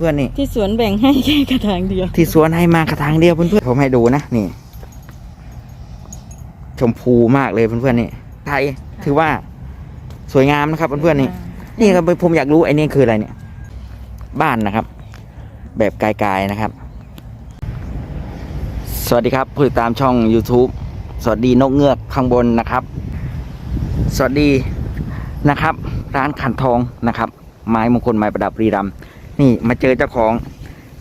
เพื่อนนี่ที่สวนแบ่งให้แค่กระถางเดียว ที่สวนให้มากระถางเดียวเพื่อนๆผมให้ดูนะนี่ ชมพูมากเลยเพื่อนๆนี่ไทยถือว่าสวยงามนะครับเพื่อนๆนี่นี่ครับผมอยากรู้ไอ้นี่คืออะไรเนี่ย บ้านนะครับ แบบไกลๆนะครับ สวัสดีครับผู้ติดตามช่อง YouTube สวัสดีนกเงือกข้างบนนะครับ สวัสดีนะครับ ร้านขันทองนะครับ ไม้มงคลไม้ประดับรีรัมย์ นี่มาเจอเจ้าของ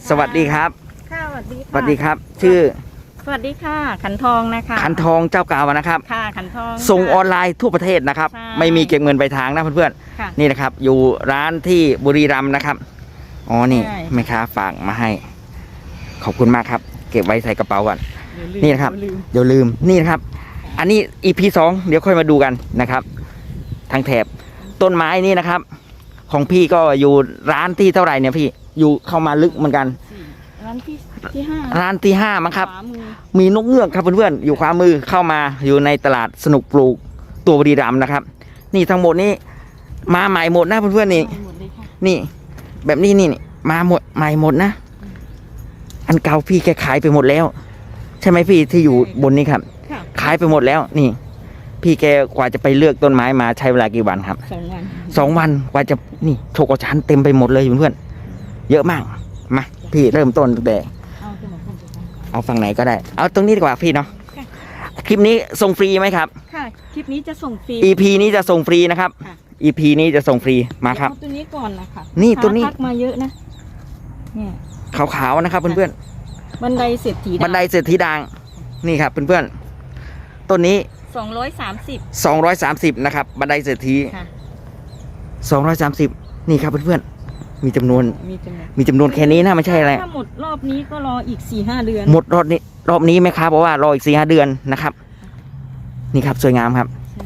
สวัสดีครับค่ะสวัสดีสวัสดีครับ ชื่อสวัสดีค่ะ ขันทองนะคะขันทองเจ้าเก่านะครับ ค่ะขันทอง ส่งออนค่ะไลน์ทั่วประเทศนะครับ ใช่ ไม่มีเก็บเงินไปลายทางนะเพื่อนค่ะ ๆนี่นะครับ อยู่ร้านที่บุรีรัมย์นะครับอ๋อนี่ใช่ แม่ค้าฝากมาให้ ขอบคุณมากครับ เก็บไว้ใส่กระเป๋าก่อนเดี๋ยวลืมนี่นะครับเดี๋ยวลืมเดี๋ยวลืมนี่นะครับ อันนี้ EP สองเดี๋ยวค่อยมาดูกันนะครับ ทางแถบต้นไม้นี่นะครับ ของพี่ก็อยู่ร้านที่เท่าไหร่เนี่ยพี่อยู่เข้ามาลึกเหมือนกัน ร้านที่ที่ห้าร้านที่ห้ามั้งครับ ขวามือมีนกเงือกครับเพื่อนๆอยู่ขวามือเข้ามาอยู่ในตลาดสนุกปลูกตัวบุรีรัมย์นะครับ นี่ทั้งหมดนี้มาใหม่หมดนะเพื่อนๆนี่ไปหมดเลยค่ะนี่ แบบนี้นี่นี่มาหมดใหม่หมดนะ อันเก่าพี่แกขายไปหมดแล้ว ใช่ไหมพี่ที่อยู่บนนี้ครับ ค่ะ ขายไปหมดแล้วนี่ พี่แกกว่าจะไปเลือกต้นไม้มาใช้เวลากี่วันครับสองวันสองวันกว่าจะนี่โชกชันเต็มไปหมดเลยเพื่อนๆเยอะมากมาพี่เริ่มต้นตั้งแต่เอาขึ้นมาขึ้นไปค่ะเอาฝั่งไหนก็ได้ เอาตรงนี้ดีกว่าพี่เนาะค่ะคลิปนี้ส่งฟรีไหมครับค่ะคลิปนี้จะส่งฟรี EP นี้จะส่งฟรีนะครับค่ะ EP นี้จะส่งฟรีมาครับเดี๋ยวเอตัวนี้ก่อนนะคะนี่ตัวนี้ทักมาเยอะนะเนี่ยขาวๆนะครับเพื่อนบันไดเศรษฐีๆบันไดเศรษฐีด่างนี่ครับเพื่อนๆต้นนี้ สองร้อยสามสิบ230นะครับบันไดเศรษฐีค่ะ 230 นี่ครับเพื่อนๆมีจำนวนมีจำนวนมีจำนวนแค่นี้นะไม่ใช่อะไร ถ้าหมดรอบนี้ก็รออีกสี่ห้าเดือนหมดรอบนี้รอบนี้ไหมครับเพราะว่ารออีกสี่ห้าเดือนนะครับ นี่ครับสวยงามครับ ใช่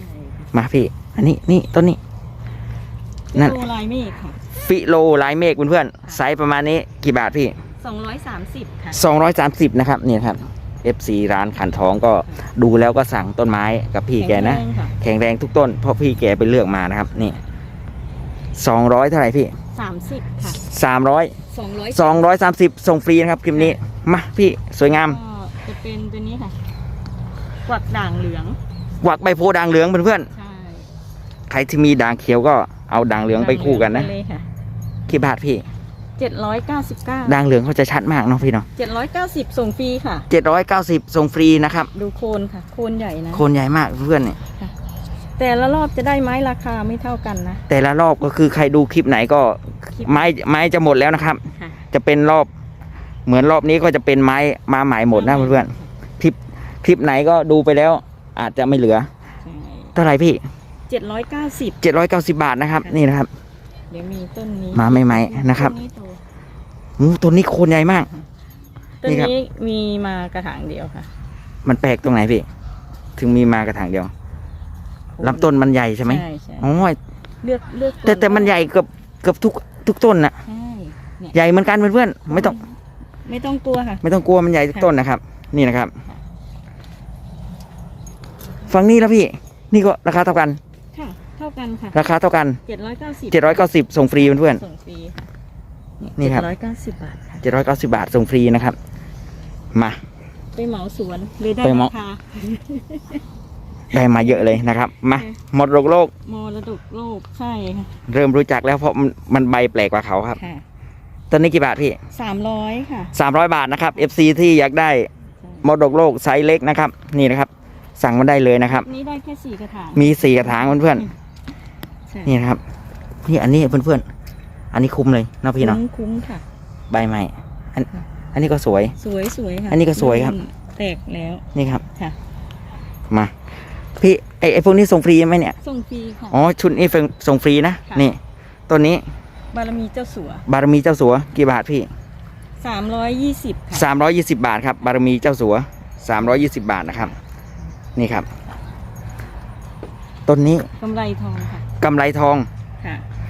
มาพี่ อันนี้นี่ต้นนี้ นั่น โลลายเมฆค่ะฟิโลลายเมฆเพื่อนๆไซส์ประมาณนี้กี่บาทพี่ สองร้อยสามสิบค่ะ 230นะครับนี่ครับ FC ร้านขันทองก็ดูแล้วก็สั่งต้นไม้กับพี่แกนะข็งรงค่แข็งแรงทุกต้นเพราะพี่แกไปเลือกมานะครับ นี่200เท่าไหร่พี่สามสิบค่ะ300สองร้อย230ส่งฟรีนะครับคลิปนี้ มาพี่สวยงามก็จะเป็นตัวนี้ค่ะกวักด่างเหลืองหวักใบโพธิ์ด่างเหลืองเพื่อนใช่ๆใครที่มีด่างเขียวก็เอาด่างเหลืองไปคู่กันนะด่างเหลืองไปเลยค่ะกี่บาทพี่ เจ็ดร้อยเก้าสิบเก้าด่างเหลืองเขาจะชัดมากเนาะพี่เนาะเจ็ดร้อยเก้าสิบส่งฟรีค่ะ 790 ส่งฟรีนะครับ ดูโคนค่ะ โคนใหญ่นะ โคนใหญ่มากเพื่อนเนี่ยแต่ละรอบจะได้ไม้ราคาไม่เท่ากันนะ แต่ละรอบก็คือใครดูคลิปไหนก็คลิปไม้ไม้จะหมดแล้วนะครับค่ะจะเป็นรอบเหมือนรอบนี้ก็จะเป็นไม้มาใหม่หมดนะเพื่อนๆคลิปคลิปไหนก็ดูไปแล้ว อาจจะไม่เหลือเท่าไหร่พี่เจ็ดร้อยเก้าสิบเจ็ดร้อยเก้าสิบาทนะครับ นี่นะครับ เดี๋ยวมีต้นนี้มาใหม่ๆนะครับต้นนี้ โตอู้ตัวนี้โคนใหญ่มาก ต้นนี่ครับ นี้มีมากระถางเดียวค่ะมันแปลกตรงไหนพี่ ถึงมีมากระถางเดียวลำต้นมันใหญ่ใช่ไหมใช่ใช่อ๋อเลือกเลือกแต่แต่มันใหญ่เกือบเกือบทุกทุกต้นนะใช่เนี่ยใหญ่เหมือนกันเพื่อนๆไม่ต้อง ไม่ต้องกลัวค่ะ ไม่ต้องกลัวมันใหญ่ทุกต้นนะครับ นี่นะครับฝั่งนี้แล้วพี่ นี่ก็ราคาเท่ากัน ค่ะ เท่ากันค่ะราคาเท่ากัน เจ็ดร้อยเก้าสิบเจ็ดร้อยเก้าสิบส่งฟรีเพื่อนส่งฟรีค่ะ นี่ครับร้อยเก้าสิบบาทค่ะเจ็ดร้อยเก้าสิบาทส่งฟรีนะครับ มา ไปเหมาสวนเลยได้ไปเหมา ราคาได้มาเยอะเลยนะครับ มาค่ะหมดโรคโลกมรดกโลกใช่ค่ะเริ่มรู้จักแล้วเพราะมันมันใบแปลกกว่าเขาครับ ค่ะตอนนี้กี่บาทพี่สามร้อยค่ะ สามร้อยบาทนะครับ FC ที่อยากได้มรดกโลกไซส์เล็กนะครับ นี่นะครับ สั่งมาได้เลยนะครับ นี่ได้แค่สี่กระถางมีสี่กระถางเพื่อนใช่ๆนี่นะครับ นี่อันนี้เพื่อนๆ อันนี้คุ้มเลยเนาะพี่เนาะคุ้มคุ้มค่ะ ใบใหม่อันค่ะอันนี้ก็สวย สวยสวยค่ะอันนี้ก็สวยครับเมแตกแล้วนี่ครับค่ะมาพี่ไอไอพวกนี้ส่งฟรีไหมเนี่ยส่งฟรีค่ะอ๋อชุดนี้ส่งฟรีนะค่ะนี่ตัวนี้ บารมีเจ้าสัว บารมีเจ้าสัว กี่บาทพี่สามร้อยยี่สิบค่ะสามร้อยยี่สิบาทครับบารมีเจ้าสัวสามร้อยี่สิบาทนะครับ นี่ครับต้นนี้กำไรทองค่ะกำไรทองค่ะฟ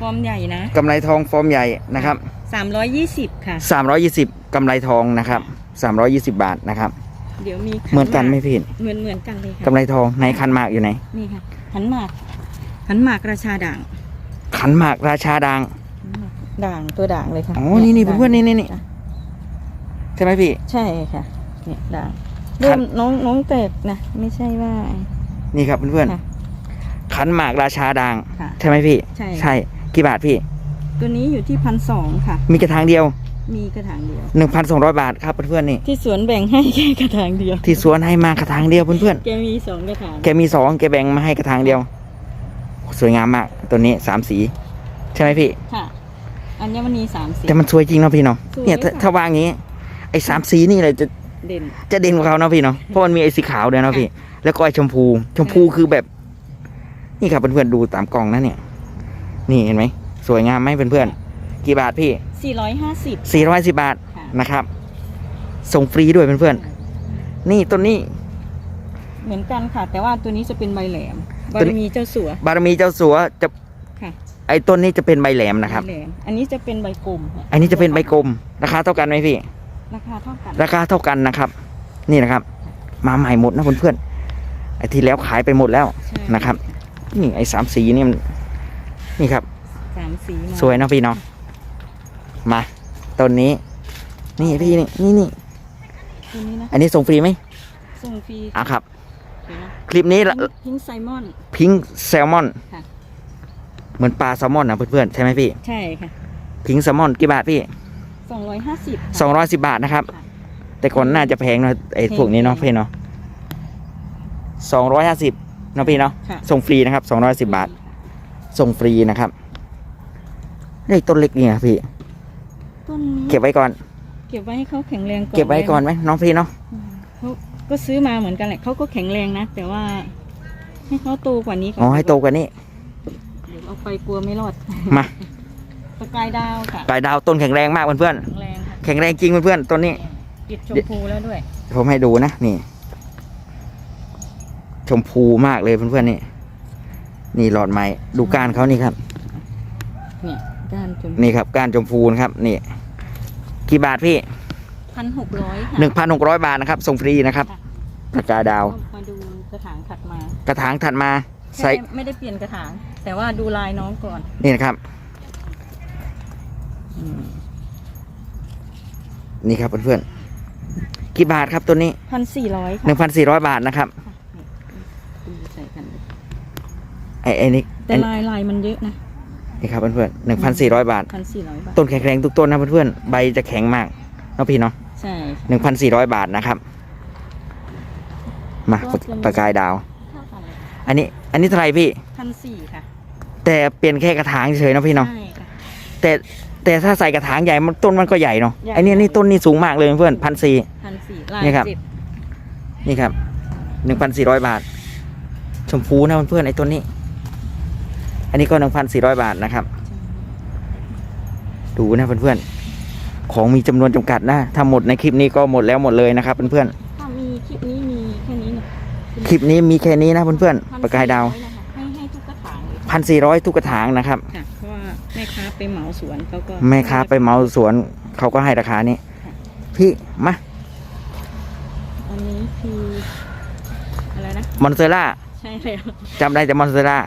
อร์มใหญ่นะกำไรทองฟอร์มใหญ่นะครับสามร้อยยี่สิบค่ะสามร้อยี่สิบกำไรทองนะครับสามร้อยี่สิบาทนะครับ เดี๋ยวมีขัเหมือนกันไหมากพี่เหมือนเหมือนกันเลยค่ะกำไรทองในคันหมากอยู่ไหน นี่ค่ะขันหมากขันหมากราชาด่างขันหมากราชาดังขันหมากด่างตัวด่างเลยค่ะอ๋อนี่นี่ด่างเพื่อนๆนี่นี่นี่จ้ะใช่ไหมพี่ ใช่ค่ะ เนี่ยด่างคัเริ่นมน้องน้องแตกนะไม่ใช่ว่า นี่ครับเพื่อนค่ะๆขันหมากราชาด่างค่ะ ใช่ไหมพี่ ใช่ ใช่ กี่บาทพี่ ตัวนี้อยู่ที่พันสองค่ะ มีกระถางเดียวมีกระถางเดียวหนึ่งพันสองร้อยบาทครับเพื่อนๆนี่ ที่สวนแบ่งให้แค่กระถางเดียว ที่สวนให้มากระถางเดียวเพื่อนแกมีสองกระถางๆแกมีสองแกแบ่งมาให้กระถางเดียว สวยงามมากตัวนี้สามสี ใช่ไหมพี่ ค่ะ อัญมณีสามสี แต่มันสวยจริงเนาะพี่เนาะสวยเนี่ยถ้าค่ะถ้าวางอย่างนี้ ไอ้สามสีนี่เลยจะเด่น จะเด่นกว่าเขาเนาะพี่เนาะ เพราะมันมีไอ้สีขาวด้วยเนาะพี่ แล้วก็ไอ้ชมพู ชมพูคือแบบ นี่ครับเพื่อนๆดูตามกล่องนะเนี่ย นี่เห็นไหมสวยงามไหมเพื่อนๆกี่บาทพี่สี่ร้อยห้าสิบสี่ร้อยสิบบาทค่ะ นะครับ ส่งฟรีด้วยเพื่อนๆนี่ต้นนี้ เหมือนกันค่ะ แต่ว่าตัวนี้จะเป็นใบแหลมตับาวรนี้มีเจ้าสัวบารมีเจ้าสัวจะค่ะไอ้ต้นนี้จะเป็นใบแหลมนะครับ ใบแหลมอันนี้จะเป็นใบกลมค่ะอันนี้จะเป็นใบกลมราคาเท่ากันไหมพี่ ราคาเท่ากันราคาเท่ากันนะครับ นี่นะครับ มาใหม่หมดนะเพื่อนๆไอ้ที่แล้วขายไปหมดแล้ว ใช่นะครับ นี่ไอ้สามสีนี่มัน นี่ครับ สามสีมาสวยเนาะพี่เนาะมาต้นนี้ นี่พี่นี่นี่นี่ตัวนี้นะอันนี้ส่งฟรีไหมส่งฟรีอะครับ เดี๋ยวนะคลิปนี้ละพิงค์ไซมอน พิงแซลมอนค่ะ เหมือนปลาแซลมอนนะเพื่อนๆใช่ไหมพี่ ใช่ค่ะพิงแซลมอนกี่บาทพี่สองร้อยห้าสิบสองร้อยสิบบาทนะครับค่ะแต่ก่อนน่าจะแพงเนาะไอ้แพงพวกนี้เนาะแพงพี่เนาะสองร้อยห้าสิบเนาะพี่เนาะค่ะส่งฟรีนะครับสองร้อยสิบบาท ส่งฟรีนะครับนี่ต้นเล็กนี่นะพี่ ต้นนี้เก็บไว้ก่อน เก็บไว้ให้เขาแข็งแรงก่อนเก็บไว้ก่อนไหมน้องพี่เนาะอืมเขาก็ซื้อมาเหมือนกันแหละเขาก็แข็งแรงนะ แต่ว่า ให้เขาโตกว่านี้ก่อนอ๋อให้โตกว่านี้เดี๋ยวเอาไปกลัวไม่รอดมาสกายดาวค่ะปลายดาวต้นแข็งแรงมากเพื่อนแข็งแรงค่ะๆแข็งแรงจริงเพื่อนๆต้นนี้ ติดชมพูแล้วด้วยผมให้ดูนะนี่ ชมพูมากเลยเพื่อนๆนี่ นี่หลอดไม้ดูก้านเขานี่ครับเนี่ยด้านชมนี่ครับก้านชมพูนะครับนี่กี่บาทพี่พันหกร้อยค่ะหนึ่งพันหกร้อยบาทนะครับส่งฟรีนะครับค่ะปากกาดาวมาดูกระถางถัดมากระถางถัดมาแค่ใส่ไม่ได้เปลี่ยนกระถาง แต่ว่าดูลายน้องก่อน นี่นะครับอืมนี่ครับเพื่อนๆกี่บาทครับตัวนี้พันสี่ร้อยหค่ะนึ่งพันสี่ร้อยบาทนะครับ ดูใส่กัน ไอ้ไอ้นี่แต่ลายลายมันเยอะนะนี่ครับเพื่อนๆหนึ่งพันสี่ร้อยบาท พันสี่ร้อยบาท ต้นแข็งแรงทุกต้นนะเพื่อนๆใบจะแข็งมากเนาะพี่เนาะใช่หนึ่งพันสี่ร้อยบาทนะครับ มาปากปากกายดาวเท่ากันเลยอันนี้ อันนี้เท่าไหรพี่พันสี่ค่ะ แต่เปลี่ยนแค่กระถางเฉยๆเนาะพี่เนาะใช่ค่ะแต่แต่ถ้าใส่กระถางใหญ่มันต้นมันก็ใหญ่เนาะใหญ่ไอ้นี่นี่ต้นนี่สูงมากเลยเพื่อนพันสี่พันสี่ลายนี่ครับเจ็ดนี่ครับหนึ่งพันสี่ร้อยบาท ชมพูนะเพื่อนๆไอ้ต้นนี้ อันนี้ก็หนึ่งพันสี่ร้อยบาทนะครับ ดูนะเพื่อนๆ ของมีจำนวนจำกัดนะ ถ้าหมดในคลิปนี้ก็หมดแล้วหมดเลยนะครับเพื่อนถ้ามีคลิปนี้มีแค่นี้เนี่ยๆคลิปนี้มีแค่นี้นะเพื่อนๆปากกายดาว1,400นะคะให้ให้ทุกกระถางเลยพันสี่ร้อยทุกกระถางนะครับค่ะเพราะว่าแม่ค้าไปเหมาสวนเขาก็แม่ค้าไปเหมาสวนเขาก็ให้ราคานี้ พี่มาอันนี้คืออะไรนะ มอนเซล่า ใช่แล้วจำได้แต่มอนเซล่า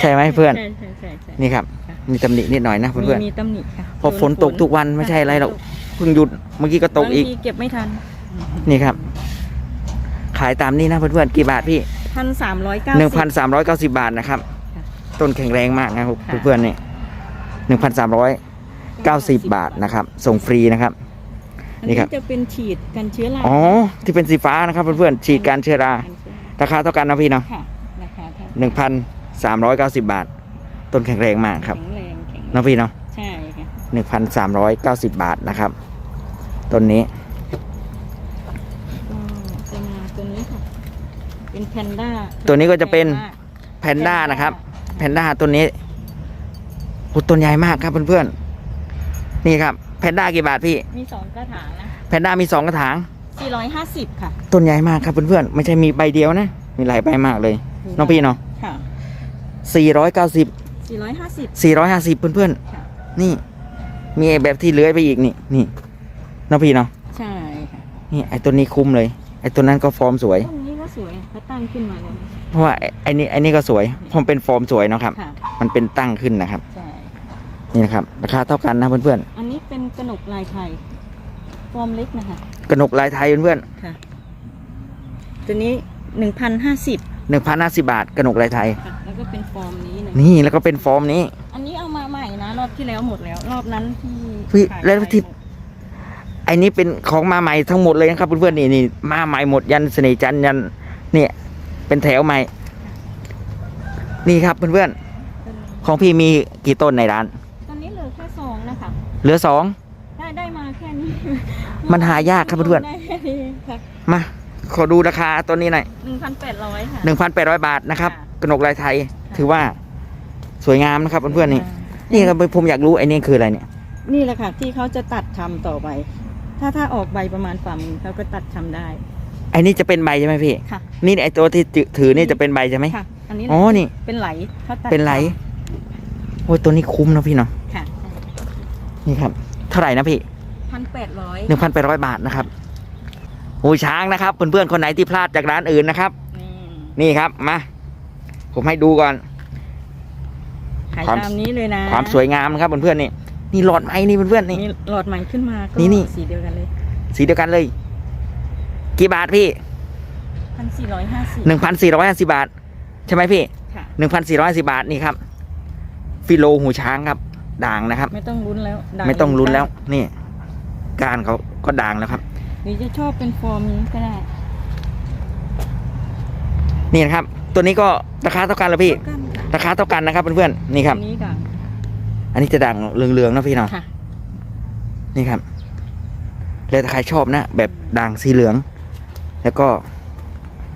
ใช่ไหมเพื่อน ใช่ใช่ใช่ใช่นี่ครับค่ะมีตำหนินิดหน่อยนะมีเพื่อนมีตำหนิค่ะๆเพอฝนตกทุกวันไม่ใช่อะไรหรอกเพิ่งหยุดเมื่อกี้ก็ตกอีก บางทีเก็บไม่ทันนี่ครับ ขายตามนี้นะเพื่อนๆกี่บาทพี่ พันสามร้อยเก้า หนึ่งพันสามร้อยเก้าสิบาทนะครับ ค่ะต้นแข็งแรงมากนะครับค่ะ เพื่อนๆนี่หนึ่งพันสามร้อยเก้าสิบบาทนะครับ ส่งฟรีนะครับอันนี่นี้ครับจะเป็นฉีดกันเชื้อราอ๋อที่เป็นสีฟ้านะครับเพื่อนๆฉีดการเชื้อรา กันเชื้อ ราราคาเท่ากันนะพี่เนาะค่ะราคาเท่าหนึ่งพันสามร้อยเก้าสิบาท ต้นแข็งแรงมากครับแข็งแรงแข็งแรงเนาะพี่เนาะใช่ค่ะหนึ่งพันสามร้อยเก้าสิบาทนะครับ ต้นนี้ก็จะมาตัวนี้ค่ะ เป็นแพนด้าตัวนี้ก็จะเป็นแพนด้านะครับแพนด้าต้นนี้โอ้ต้นใหญ่มากครับเพื่อนๆนี่ครับแพนด้ากี่บาทพี่มีสองกระถางนะแพนด้ามีสองกระถาง 450 ค่ะต้นใหญ่มากครับเพื่อนๆไม่ใช่มีใบเดียวนะ มีหลายใบมากเลยน้องพี่เนาะค่ะสี่ร้อยเก้าสิบ450สี่ร้อยห้าสิบเพื่อนค่ะๆ นี่ มีไอ้แบบที่เลื้อยไปอีกนี่นี่น้องพี่เนาะใช่ค่ะนี่ไอ้ต้นนี้คุ้มเลยไอ้ต้นนั้นก็ฟอร์มสวย ต้นนี้ก็สวยเขาตั้งขึ้นมาเลยเพราะว่าไอ้ไอ้นี่ไอ้นี่ก็สวยเพราะมันเป็นฟอร์มสวยเนาะครับ ค่ะมันเป็นตั้งขึ้นนะครับ ใช่นี่นะครับราคาเท่ากันนะเพื่อนอันนี้เป็นกระหนกลายไทย ฟอร์มเล็กนะคะๆกระหนกลายไทยเพื่อนค่ะ ตัวนี้หนึ่งพันห้าสิบๆหนึ่งพันห้าสิบาทกระหนกลายไทย ค่ะ แล้วก็เป็นฟอร์มนี้เลยนี่แล้วก็เป็นฟอร์มนี้ อันนี้เอามาใหม่นะ รอบที่แล้วหมดแล้ว รอบนั้นที่เฮ้ยขายแล้วไปที่ไอ้นี้เป็นของมาใหม่ทั้งหมดเลยนะครับเพื่อนๆนี่นี่มาใหม่หมดยันเสน่ห์จันทร์ยันเนี่ยเป็นแถวใหม่ นี่ครับเพื่อนๆของพี่มีกี่ต้นในร้าน ตอนนี้เหลือแค่สองนะคะ เหลือสอง ได้ได้มาแค่นี้มันหายากครับเพื่อนได้แค่นี้ค่ะมา ขอดูราคาต้นนี้หน่อยหนึ่งพันแปดร้อยค่ะ หนึ่งพันแปดร้อยบาทนะครับค่ะกระหนกลายไทยถือว่าสวยงามนะครับเพื่อนๆนี่ นี่ครับผมอยากรู้ไอ้นี่คืออะไรเนี่ย นี่แหละค่ะที่เขาจะตัดทำต่อไป ถ้าถ้าออกใบประมาณฝ่ามือเขาก็ตัดทำได้ไอ้นี่จะเป็นใบใช่ไหมพี่ ค่ะ นี่ไอ้ตัวที่ถือนี่จะเป็นใบใช่ไหม ค่ะ อันนี้อ๋อ นี่ เป็นไหลเขาตัดเป็นไหล โอ้ยตัวนี้คุ้มนะพี่เนาะ ค่ะ นี่ครับ เท่าไหร่นะพี่พันแปดร้อยหนึ่งพันแปดร้อยบาทนะครับหูช้างนะครับ เพื่อนๆคนไหนที่พลาดจากร้านอื่นนะครับ นี่นี่ครับมาผมให้ดูก่อนขายความตามนี้เลยนะ ความสวยงามนะครับเพื่อนๆนี่นี่หลอดไม้นี่เพื่อนๆนี่นี่หลอดใหม่ขึ้นมาก็นี่นี่สีเดียวกันเลย สีเดียวกันเลย กี่บาทพี่พันสี่ร้อยห้าสิบหนึ่งพันสี่ร้อยห้าสิบาท ใช่ไหมพี่ค่ะหนึ่งพันสี่ร้อยสิบาทนี่ครับ ฟิโลหูช้างครับ ด่างนะครับ ไม่ต้องลุ้นแล้วด่างไม่ต้องลุ้นแล้ว นี่ การเขาก็ด่างแล้วครับหรือจะชอบเป็นฟอร์มนี้ก็ได้ นี่นะครับ ตัวนี้ก็ราคาเท่ากันแล้วพี่กันราคาเท่ากันนะครับเพื่อนๆนี่ครับ อันนี้ด่างอันนี้จะด่างเหลืองๆนะพี่เนาะค่ะนี่ครับ แล้วถ้าใครชอบนะ แบบด่างสีเหลือง แล้วก็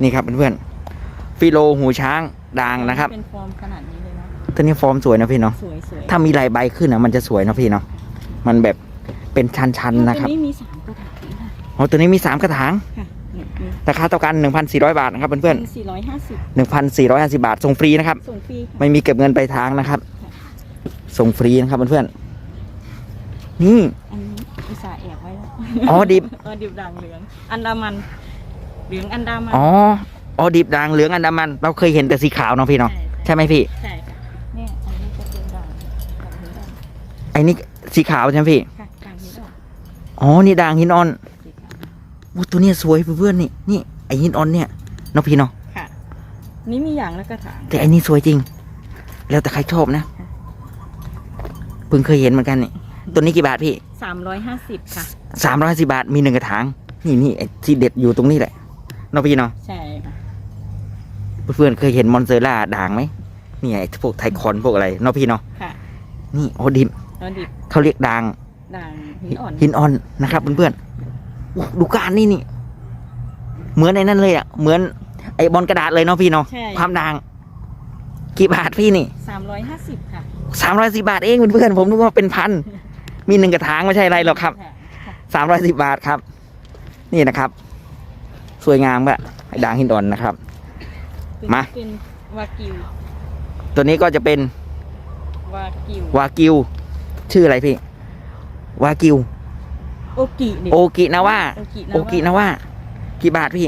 นี่ครับเพื่อนๆฟิโลหูช้างด่างนะครับ เป็นฟอร์มขนาดนี้เลยนะ ตัวนี้ฟอร์มสวยนะพี่เนาะสวยสวยถ้ามีลายใบขึ้นนะมันจะสวยนะพี่เนาะมันแบบเป็นชันๆนะครับตัวนี้มีสามกระถางค่ะอ๋อตัวนี้มีสามกระถางค่ะเนี่ยมีราคาเท่ากัน 1,400 บาทนะครับเพื่อนสี่ร้อยห้าสิบๆ1,450 บาทส่งฟรีนะครับส่งฟรีค่ะไม่มีเก็บเงินไปลายทางนะครับ ส่งฟรีนะครับเพื่อนๆนี่อันนี้อุตส่าห์แอบไว้แล้วอ๋อดิบเออดิบด่างเหลือง อันดามันเหลืองอันดามันอ๋ออ๋อดิบด่างเหลืองอันดามัน เราเคยเห็นแต่สีขาวเนาะพี่เนาะใช่ไหมพี่ใช่ค่ะเนี่ยอันนี้จะเป็นด่างด่างหินอ่อน ไอ้นี่สีขาวใช่ไหมพี่ ค่ะด่างหินอ่อนอ๋อ นี่ด่างหินอ่อนสีขาวโอ้ตัวเนี้ยสวยเพื่อนๆนี่ นี่ไอ้หินอ่อนเนี่ยเนาะพี่เนาะ ค่ะ นี่มีอย่างละกระถาง แต่ไอ้นี่สวยจริง แล้วแต่ใครชอบนะ เพิ่งเคยเห็นเหมือนกันนี่ ตัวนี้กี่บาทพี่ สามร้อยห้าสิบค่ะ สามร้อยสิบาท มีหนึ่งกระถาง นี่นี่ไอ้ที่เด็ดอยู่ตรงนี้แหละเนาะพี่เนาะ ใช่ค่ะเพื่อนๆเคยเห็นมอนเซอร่าด่างไหมนี่ไอ้พวกไทคอนพวกอะไรเนาะพี่เนาะ ค่ะ นี่โอ้ดิบแล้ว ดิบเขาเรียกด่างด่างหินอ่อนหินอ่อนนะครับเพื่อนๆโอ้ดูการนี่นี่ เหมือนไอ้นั่นเลยอะ เหมือนไอ้บอลกระดาษเลยเนาะพี่เนาะใช่ความด่าง กี่บาทพี่นี่สามร้อยห้าสิบค่ะสามร้อยสิบาทเองเพื่อนๆผมนึกว่าเป็นพันมีหนึ่งกระถางไม่ใช่อะไรหรอกครับะสามร้อยสิบาทครับ นี่นะครับ สวยงามอะไอ้ด่างหินอ่อนนะครับ มาเป็นวากิวตัวนี้ก็จะเป็นวากิววากิว ชื่ออะไรพี่ วากิว โอกิดิโอกินาว่าโอกิโอกินาว่ากี่บาทพี่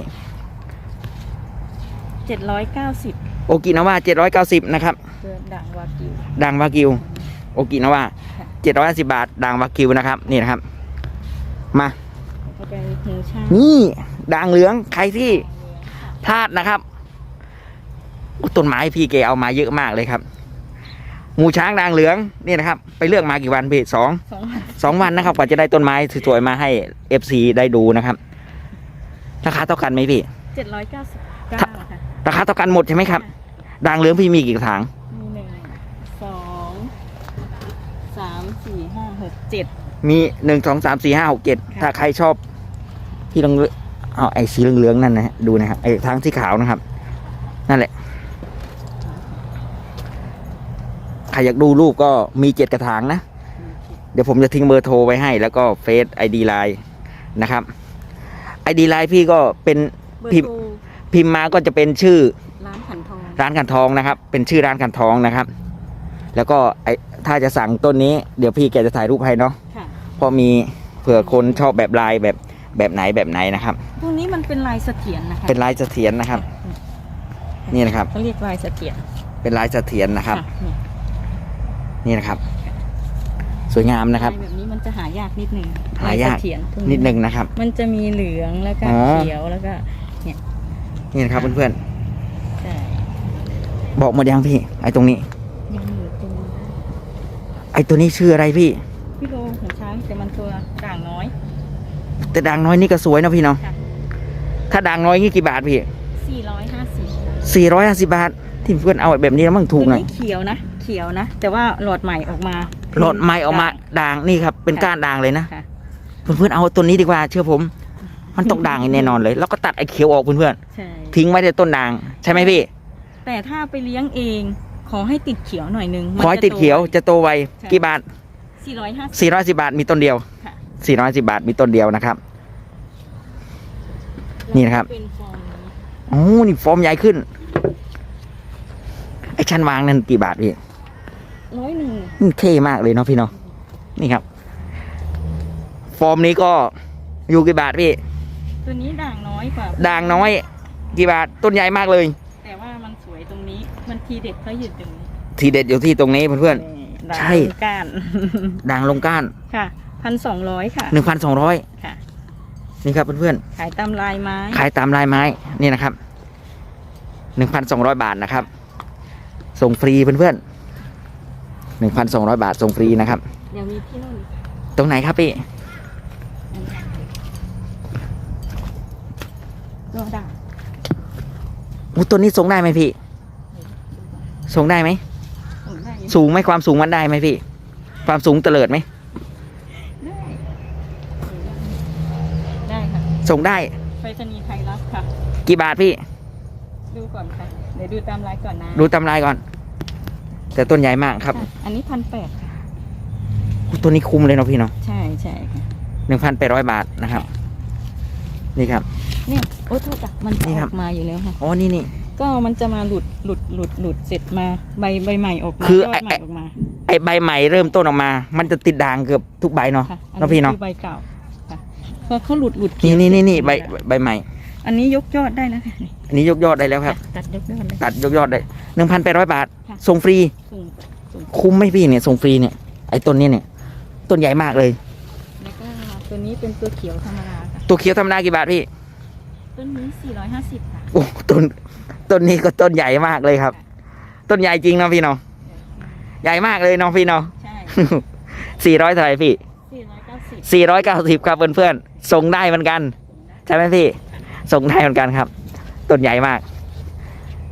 เจ็ดร้อยเก้าสิบโอกินาว่าเจ็ดร้อยเก้าสิบนะครับเกินด่างวากิวด่างวากิว โอกินาว่าค่ะ เจ็ดร้อยสิบาทด่างวากิวนะครับ นี่นะครับ มาก็เป็นหูช่างนี่ด่างเหลืองใครที่พลาดนะครับอุ๊ยต้นไม้พี่เกเอามาเยอะมากเลยครับ หมูช้างด่างเหลืองนี่นะครับ ไปเลือกมากี่วันพี่สองสองพันสองวันนะครับกว่าจะได้ต้นไม้สวยๆมาให้เอฟซีได้ดูนะครับราคาเท่ากันไหมพี่เจ็ดร้อยเก้าสิบเก้าค่ะราคาเท่ากันหมดใช่ไหมครับด่างเหลืองพี่มีกี่กระถางมีหนึ่งสองสามสี่ห้าหกเจ็ดมีหนึ่งสองสามสี่ห้าหกเจ็ดค่ะถ้าใครชอบพี่ลองเลือกเอาไอ้สีเหลืองๆนั่นนะฮะดูนะครับไอ้ทางสีขาวนะครับ นั่นแหละ ใครอยากดูรูปก็มีเจ็ดกระถางนะ เดี๋ยวผมจะทิ้งเบอร์โทรไว้ให้ แล้วก็เฟซไอดีไลน์นะครับไอดีไลน์พี่ก็เป็นเบอร์พิมพ์โทรพิมพ์มาก็จะเป็นชื่อร้านขันทองร้านกันทองนะครับ เป็นชื่อร้านกันทองนะครับ แล้วก็ไอถ้าจะสั่งต้นนี้เดี๋ยวพี่แกจะถ่ายรูปให้เนาะค่ะเพราะมีเผื่อคนชอบแบบลายแบบแบบไหนแบบไหนนะครับพวกนี้มันเป็นลายเสถียรนะคะเป็นลายเสถียรนะครับ นี่นะครับเขาเรียกลายเสถียรเป็นลายเสถียรนะครับ นี่นี่นะครับ สวยงามนะครับลายแบบนี้มันจะหายากนิดหนึ่งหายากลเสถียรตรงนิดนึงนะครับ มันจะมีเหลืองแล้วก็อ๋อ เขียวแล้วก็นี่นะครับเพื่อนใช่ๆบอกหมดยังพี่ ไอ้ตรงนี้ ยังอยู่ตรงนี้ไอ้ตัวนี้ชื่ออะไรพี่ พี่โลของช้างแต่มันตัวด่างน้อย แต่ด่างน้อยนี่ก็สวยนะพี่เนาะค่ะ ถ้าด่างน้อยนี่กี่บาทพี่450สี่ร้อยห้าสิบาท ที่เพื่อนเอาแบบนี้แล้วมั่งถูกหน่อยตัวนี้เขียวนะ เขียวนะ แต่ว่าหลอดใหม่ออกมาหลอดไม้ออกมาด่างนี่ครับ เป็นก้านด่างเลยนะค่ะ เพื่อนๆเอาตัวนี้ดีกว่า เชื่อผม มันต้องด่างแน่นอนเลย แล้วก็ตัดไอ้เขียวออกเพื่อนใช่ ๆทิ้งไว้ในต้นด่างใช่ไหมพี่แต่ถ้าไปเลี้ยงเอง ขอให้ติดเขียวหน่อยนึงขอให้ติดเขียวจะโตไวกี่บาท 450สี่ร้อยสิบาทมีต้นเดียว ค่ะสี่ร้อยสิบาทมีต้นเดียวนะครับ นี่นะครับ เป็นฟอร์มนี้โอ้นี่ฟอร์มใหญ่ขึ้นไอ้ชั้นวางนั่นกี่บาทพี่ ร้อยหนึ่งนี่เท่มากเลยเนาะพี่เนาะนี่ครับ ฟอร์มนี้ก็อยู่กี่บาทพี่ ตัวนี้ด่างน้อยกว่าด่างน้อย กี่บาทต้นใหญ่มากเลย แต่ว่ามันสวยตรงนี้ มันทีเด็ดเขาอยู่ตรงนี้ทีเด็ดอยู่ที่ตรงนี้เพื่อนด่างใช่ก้านๆด่างลงก้านค่ะพันสองร้อยค่ะหนึ่งพันสองร้อยค่ะนี่ครับเพื่อนขายตามลายไม้ๆขายตามลายไม้นี่นะครับหนึ่งพันสองร้อยบาทนะครับ ส่งฟรีเพื่อนๆ หนึ่งพันสองร้อยบาทส่งฟรีนะครับ เดี๋ยวมีที่นู่นตรงไหนครับพี่ตัวด่างอู้ตัวนี้ส่งได้ไหมพี่ ส่งได้ไหมผมได้อยู่สูงไหมความสูงมันได้ไหมพี่ ความสูงเตลิดไหม ได้ได้ค่ะส่งได้ ไปรษณีย์ไทยรับค่ะ กี่บาทพี่ ดูก่อนค่ะ เดี๋ยวดูตามลายก่อนนะ ดูตำรายก่อน แต่ต้นใหญ่มากครับค่ะอันนี้พันแปดค่ะอู้ตัวนี้คุ้มเลยเนาะพี่เนาะใช่ใช่ค่ะหนึ่งพันแปดร้อยบาทนะครับ นี่ครับ เนี่ยโอ้โทษจ้ะมันนี่อครัอบกมาอยู่แล้วค่ะอ๋อนี่นี่ก็มันจะมาหลุดหลุดหลุดหลุดเสร็จมาใบใบใหม่ออกมาคือยอไอ้ดใหม่ออกมาไอใบใหม่เริ่มต้นออกมา มันจะติดด่างเกือบทุกใบเนาะค่ะอันเนาะนี้พี่เนาะคือใบเก่าค่ะพอเขาหลุดหลุดนี่เขียวนี่นี่นี่ใบเสร็จใบใหม่ อันนี้ยกยอดได้แล้วค่ะนี่อันนี้ยกยอดได้แล้วครับ ตัดยกยอดเลยตัดยกยอดได้หนึ่งพันแปดร้อยบาท ค่ะส่งฟรี ส่งส่งคุ้มไหมพี่เนี่ยส่งฟรีเนี่ยไอ้ต้นนี้เนี่ยต้นใหญ่มากเลย แล้วก็ตัวนี้เป็นตัวเขียวธรรมดาค่ะตัวเขียวธรรมดากี่บาทพี่ต้นนี้450ค่ะ โอ้ต้นต้นนี้ก็ต้นใหญ่มากเลยครับ ต้นใหญ่จริงเนาะพี่เนาะใหญ่มากเลยเนาะพี่เนาะ ใช่สี่ร้อยเท่าไหร่พี่ 490 สี่ร้อยเก้าสิบครับเพื่อนๆส่งได้เหมือนกัน ใช่ไหมพี่ ส่งได้เหมือนกันครับ ต้นใหญ่มาก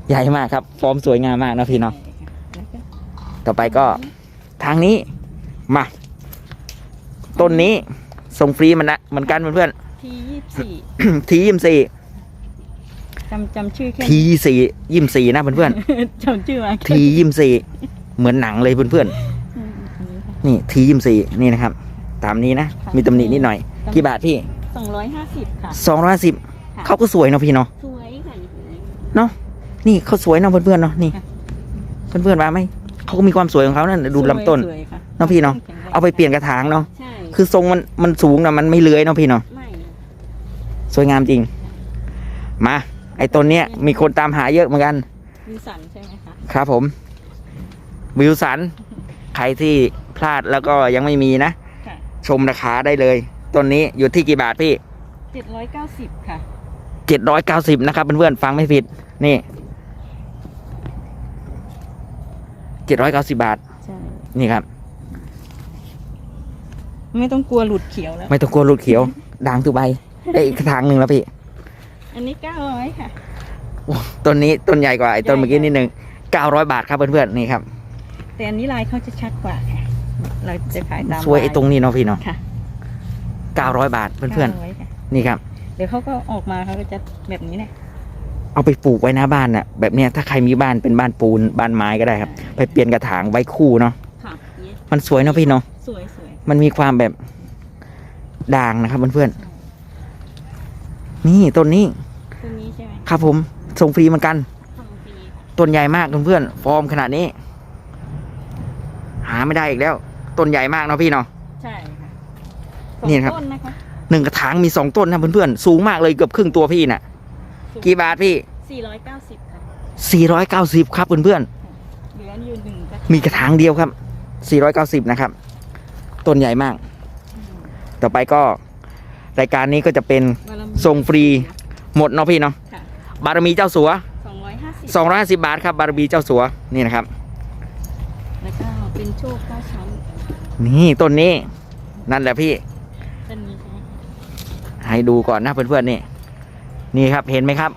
ใหญ่มากครับ ฟอร์มสวยงามมากเนาะพี่เนาะแล้วก็ ต่อไปก็ทางนี้มา ต้นนี้ส่งฟรีมันนะเหมือนกันเพื่อนทียี่สี่ๆ ทียิมสี่จำจำชื่อแค่ทีสี่ยิมสี่นะเพื่อนจำชื่อมาๆทียิมสี่เหมือนหนังเลยเพื่อนอืมอันนี้ค่ะ ๆนี่ทียิมสี่นี่นะครับ ตามนี้นะ ค่ะ มีตำหนินิดหน่อย กี่บาทพี่250ค่ะ สองร้อยสิบค่ะ เขาก็สวยเนาะพี่เนาะสวยค่ะเนาะนี่เขาสวยเนาะเพื่อนๆเนาะนี่ค่ะเพื่อนๆว่าไหม เขาก็มีความสวยของเขานั่นดูลำต้นสวยๆค่ะเนาะพี่เนาะแข็งแรงเอาไปเปลี่ยนกระถางเนาะใช่คือทรงมันมันสูงนะมันไม่เลื้อยเนาะพี่เนาะไม่สวยงามจริง มา ไอ้ต้นเนี้ยมีคนตามหาเยอะเหมือนกัน มีสันใช่ไหมคะครับผมวิวสัน ใครที่พลาดแล้วก็ยังไม่มีนะ ค่ะชมราคาได้เลยต้นนี้อยู่ที่กี่บาทพี่790ค่ะเจ็ดร้อยเก้าสิบนะครับเพื่อนๆฟังไม่ผิด นี่ เจ็ดร้อยเก้าสิบาท ใช่ นี่ครับ ไม่ต้องกลัวหลุดเขียวแล้ว ไม่ต้องกลัวหลุดเขียว ด่างทุกใบ ได้อีกกระถางหนึ่งแล้วพี่ อันนี้900ค่ะโอ้ต้นนี้ต้นใหญ่กว่าไอ้ต้นใหญ่เมื่อกี้นิดนึงเก้าร้อยบาทครับเพื่อนๆนี่ครับ แต่อันนี้ลายเขาจะชัดกว่าค่ะเราจะขายตามสวยลาไอ้ตรงนี้เนาะพี่เนาะค่ะเก้าร้อยบาทเพื่อน900ค่ะๆนี่ครับ เดี๋ยวเขาก็ออกมาเขาก็จะแบบนี้แหละ เอาไปปลูกไว้หน้าบ้านน่ะแบบเนี้ยถ้าใครมีบ้านเป็นบ้านปูนบ้านไม้ก็ได้ครับ ไปเปลี่ยนกระถางไว้คู่เนาะค่ะเนี่ยมันสวยเนาะพี่เนาะสวยสวยมันมีความแบบด่างนะครับเพื่อนๆนี่ต้นนี้ตัวนี้ใช่ไหมครับผมส่งฟรีเหมือนกันทำฟรีต้นใหญ่มากเพื่อนๆฟอร์มขนาดนี้ หาไม่ได้อีกแล้วต้นใหญ่มากเนาะพี่เนาะ ใช่ค่ะนี่นะครับสองต้นนะคะ หนึ่งกระถางมีสองต้นนะเพื่อนๆสูงมากเลยเกือบครึ่งตัวพี่น่ะ กี่บาทพี่ 490 ค่ะสี่ร้อยเก้าสิบครับเพื่อนเหลืออยู่หนึ่งกระๆมีกระถางเดียวครับสี่ร้อยเก้าสิบนะครับ ต้นใหญ่มาก ต่อไปก็รายการนี้ก็จะเป็นบารมีส่งฟรีหมดเนาะพี่เนาะค่ะ บารมีเจ้าสัวสองร้อยห้าสิบ250 บาทครับ บารมีเจ้าสัวนี่นะครับ แล้วก็เป็นโชคเก้าชั้นนี่ต้นนี้นั่นแหละพี่ ต้นนี้ค่ะให้ดูก่อนนะเพื่อนๆนี่ นี่ครับเห็นไหมครับ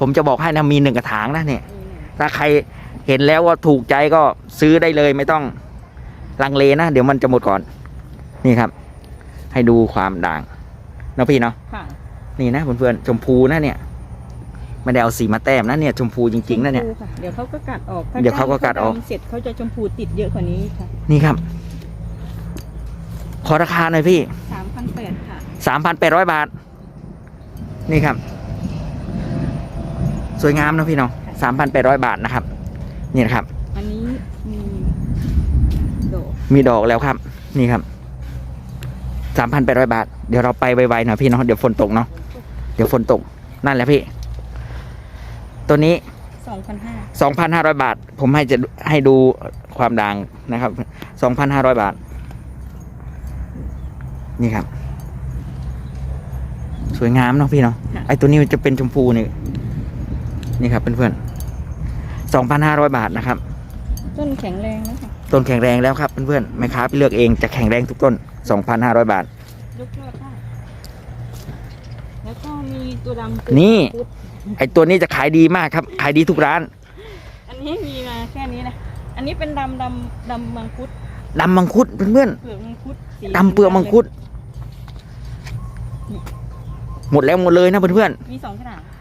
ผมจะบอกให้นะมีหนึ่งกระถางนะเนี่ยนี่หนึ่งถ้าใครเห็นแล้วว่าถูกใจก็ซื้อได้เลยไม่ต้องลังเลนะ เดี๋ยวมันจะหมดก่อน นี่ครับ ให้ดูความด่างเนาะพี่เนาะค่ะนี่นะเพื่อนๆชมพูนะเนี่ยไม่ได้เอาสีมาแต้มนะเนี่ยชมพูจริงๆนะเนี่ยชมพูค่ะเดี๋ยวเขาก็กัดออกถ้เดี๋ยวเขาก็กัดออกดำเสร็จเขาจะชมพูติดเยอะกว่านี้ค่ะนี่ครับ ขอราคาหน่อยพี่สามพันแปดค่ะสามพันแปดร้อยบาท นี่ครับ สวยงามนะพี่เนาะสามพันแปดร้อยบาทนะครับ นี่นะครับ อันนี้มีโดอกมีดอกแล้วครับ นี่ครับสามพันแปดร้อยบาท เดี๋ยวเราไปไวๆหน่อยพี่เนาะเดี๋ยวฝนตกเนาะเดี๋ยวฝนตกนั่นแหละพี่ ตัวนี้สองพันห้าสองพันห้าร้อยบาท ผมให้จะให้ดูความด่างนะครับสองพันห้าร้อยบาท นี่ครับ สวยงามเนาะพี่เนาะไอตัวนี้มันจะเป็นชมพูนี่ นี่ครับเพื่อนๆสองพันห้าร้อยบาทนะครับ ต้นแข็งแรงแล้วค่ะต้นแข็งแรงแล้วครับเพื่อนๆแม่ค้าไปเลือกเองจะแข็งแรงทุกต้น2,500บาท ยกยอดได้แล้วก็มีตัวดำนี่พุดไอตัวนี้จะขายดีมากครับ ขายดีทุกร้านอันนี้มีมาแค่นี้นะ อันนี้เป็นดำดำดำมังคุดดำมังคุดเพื่อนเปลือกมังคุดสีๆดำเปลือกมังคุด หมดแล้วหมดเลยนะเพื่อนมีสองขนาดๆ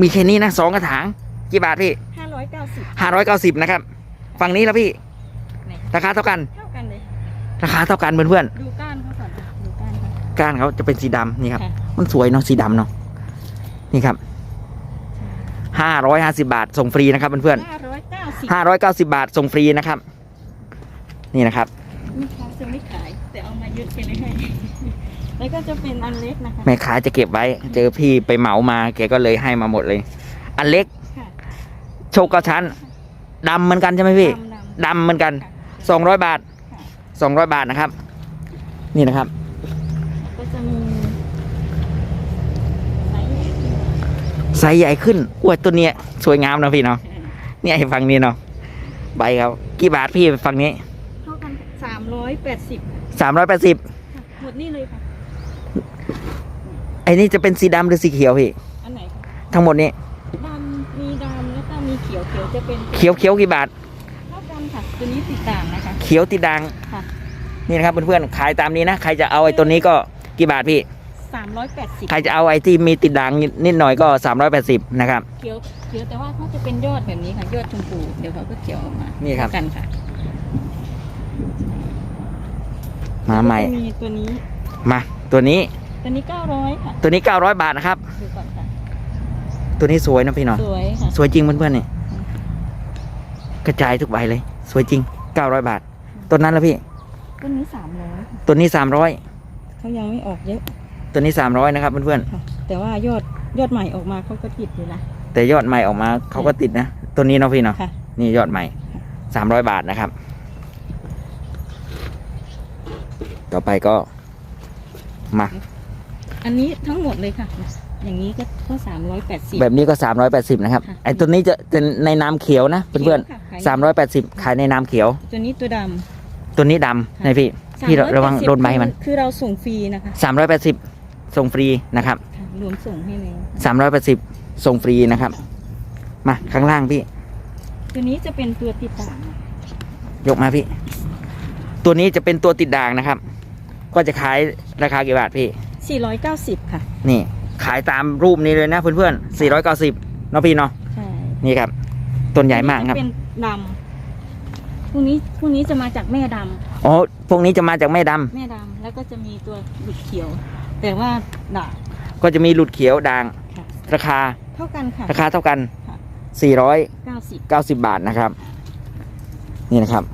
มีแค่นี้นะสองกระถาง กี่บาทพี่ห้าร้อยเก้าสิบ590นะครับ ฝั่งนี้แล้วพี่ ไหนราคาเท่ากัน เท่ากันเลย ราคาเท่ากันเพื่อนดูก้านเขาก่อนดูก้านเขา ๆก้านเขาจะเป็นสีดำนี่ครับ ค่ะ มันสวยเนาะสีดำเนาะ นี่ครับ550บาทส่งฟรีนะครับเพื่อนห้าร้อยเก้าสิบๆ590บาทส่งฟรีนะครับ นี่นะครับลูกค้าจะไม่ขาย แต่เอามาเยอะแค่ไหนให้ แล้วก็จะเป็นอันเล็กนะคะ แม่ค้าจะเก็บไว้ เจอพี่ไปเหมามาแกก็เลยให้มาหมดเลย อันเล็ก ค่ะ โชคเก้าชั้นดำเหมือนกันใช่ไหมพี่ ดำดดำเหมือนกันำสองร้อยบาทค่ะสองร้อยบาทนะครับ นี่นะครับก็จะมีไซส์ไซส์ใหญ่ขึ้นอ้วยตัวเนี้ยสวยงามนะพี่เนาะ เนี่ยไอ้ฝั่งนี้เนาะ ใบครับ กี่บาทพี่ฝั่งนี้เท่ากันสามร้อยแปดสิบสามร้อยแปดสิบหมดนี่เลยค่ะ ไอ้นี่จะเป็นสีดำหรือสีเขียวพี่ อันไหนคะทั้งหมดนี้ ดำมีดำแล้วก็มีเขียวเขียวจะเป็นเขียวเขียวกี่บาทเท่ากันค่ะตัวนี้ติดต่างนะคะ เขียวติดดังค่ะ นี่นะครับเพื่อนๆขายตามนี้นะ ใครจะเอาไอ้ตัวนี้ก็กี่บาทพี่ สามร้อยแปดสิบใครจะเอาไอ้ที่มีติดดังนิดหน่อยก็สามร้อยแปดสิบนะครับ เขียวเขียวแต่ว่าเขาจะเป็นยอดแบบนี้ค่ะยอดชมพูเดี๋ยวเขาก็เขียวออกมานี่ครับเท่ากันค่ะมาใหม่ แล้วก็จะมีตัวนี้มาตัวนี้ ตัวนี้เก้าร้อยค่ะตัวนี้ 900 บาทนะครับ ดูก่อนค่ะ ตัวนี้สวยนะพี่เนาะสวยค่ะ สวยจริงเพื่อนๆนี่กระจายทุกใบเลย สวยจริง 900 บาทตัวนั้นแล้วพี่ ต้นนี้สามร้อยตัวนี้ เขายังไม่ออกเยอะ 300 ตัวนี้ 300นะครับเพื่อนค่ะ แต่ว่ายอดยอดใหม่ออกมาเขาก็ติดอยู่นะ ๆแต่ยอดใหม่ออกมาเขาก็ติดนะ ตัวนี้เนาะพี่เนาะ ค่ะ นี่ยอดใหม่ 300 บาทนะครับ ต่อไปก็มา อันนี้ทั้งหมดเลยค่ะ อย่างนี้ก็ก็สามร้อยแปดสิบ แบบนี้ก็ 380 นะครับ ค่ะไอ้ตัวนี้จะเป็นในน้ำเขียวนะเพื่อนๆ380 ขายในน้ำเขียว ตัวนี้ตัวดตัวนี้ดำนะพี่ำพี่ระระวัง380โดนใบมัน คือคือเราส่งฟรีนะคะ380 ส่งฟรีนะครับ ค่ะรวมส่งให้แล้วสามร้อยแปดสิบส่งฟรีนะครับ มาข้างล่างพี่ ตัวนี้จะเป็นตัวติดต่างยกมาพี่ ตัวนี้จะเป็นตัวติดด่างนะครับ ก็จะขายราคากี่บาทพี่ 490 ค่ะ นี่ ขายตามรูปนี้เลยนะเพื่อนๆสี่ร้อยเก้าสิบเนาะพี่เนาะใช่นี่ครับต้นใหญ่มากครับจะเป็นดำพวกนี้พวกนี้จะมาจากแม่ดำอ๋อพวกนี้จะมาจากแม่ดำแม่ดำแล้วก็จะมีตัวหลุดเขียว แต่ว่าด่างก็จะมีหลุดเขียวด่างค่ะราคาเท่ากันค่ะราคาเท่ากันค่ะสี่ร้อย90เก้าสิบบาทนะครับ นี่นะครับ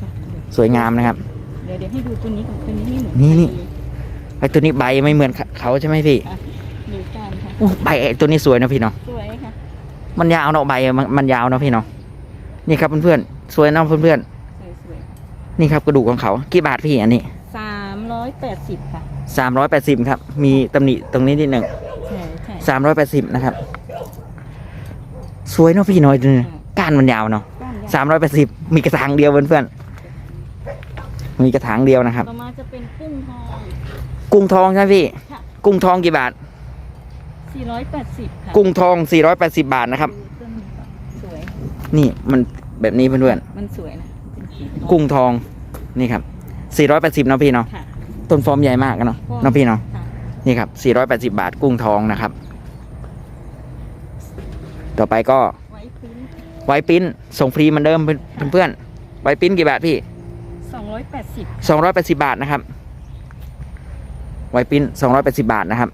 ค่ะสวยงามนะครับ เดี๋ยวเดี๋ยวให้ดูตัวนี้กับตัวนี้ให้หนูนี่นี่ ไอ้ตัวนี้ใบไม่เหมือนเขาใช่ไหมพี่ดูกันค่ะโอ้ใบไอ้ตัวนี้สวยนะพี่เนาะสวยค่ะมันยาวเนาะใบมันมันยาวเนาะพี่เนาะนี่ครับเพื่อนๆสวยเนาะเพื่อนสวยสวยๆนี่ครับกระดูกของเขากี่บาทพี่อันนี้สาอยแปดสิบค่ะสามร้อยแปดสิบครับ มีตำหนิตรงนี้นิดหนึ่งใช่ใช่สามร้อยแปดสิบนะครับ สวยเนาะพี่น้อยดูนะก้านมันยาวเนาะก้านยาวสามร้อยแปดสิบมีกระถางเดียวเพื่อนๆมีกระถางเดียวนะครับต่อมาจะเป็นกุ้งทอง กุ้งทองใช่ไหมพี่ ค่ะ กุ้งทองกี่บาทสี่ร้อยแปดสิบค่ะกุ้งทองสี่ร้อยแปดสิบาทนะครับดูต้นนี้ก่อนสวย นี่มันแบบนี้เพื่อนมันสวยนะเป็นสีทองๆกุ้งทองนี่ครับสี่ร้อยแปดสิบเนาะพี่เนาะค่ะ ต้นฟอร์มใหญ่มากอะเนาะฟอร์มเนาะพี่เนาะค่ะ นี่ครับสี่ร้อยแปดสิบาทกุ้งทองนะครับ ต่อไปก็ไว้พื้นไวท์ปิ้นส่งฟรีเหมือนเดิมเพื่อนเพื่อนๆไวท์ปิ้นกี่บาทพี่สองร้อยแปดสิบสองร้อยแปดสิบาทนะครับ ไวปิ้นสองร้อยแปดสิบาทนะครับ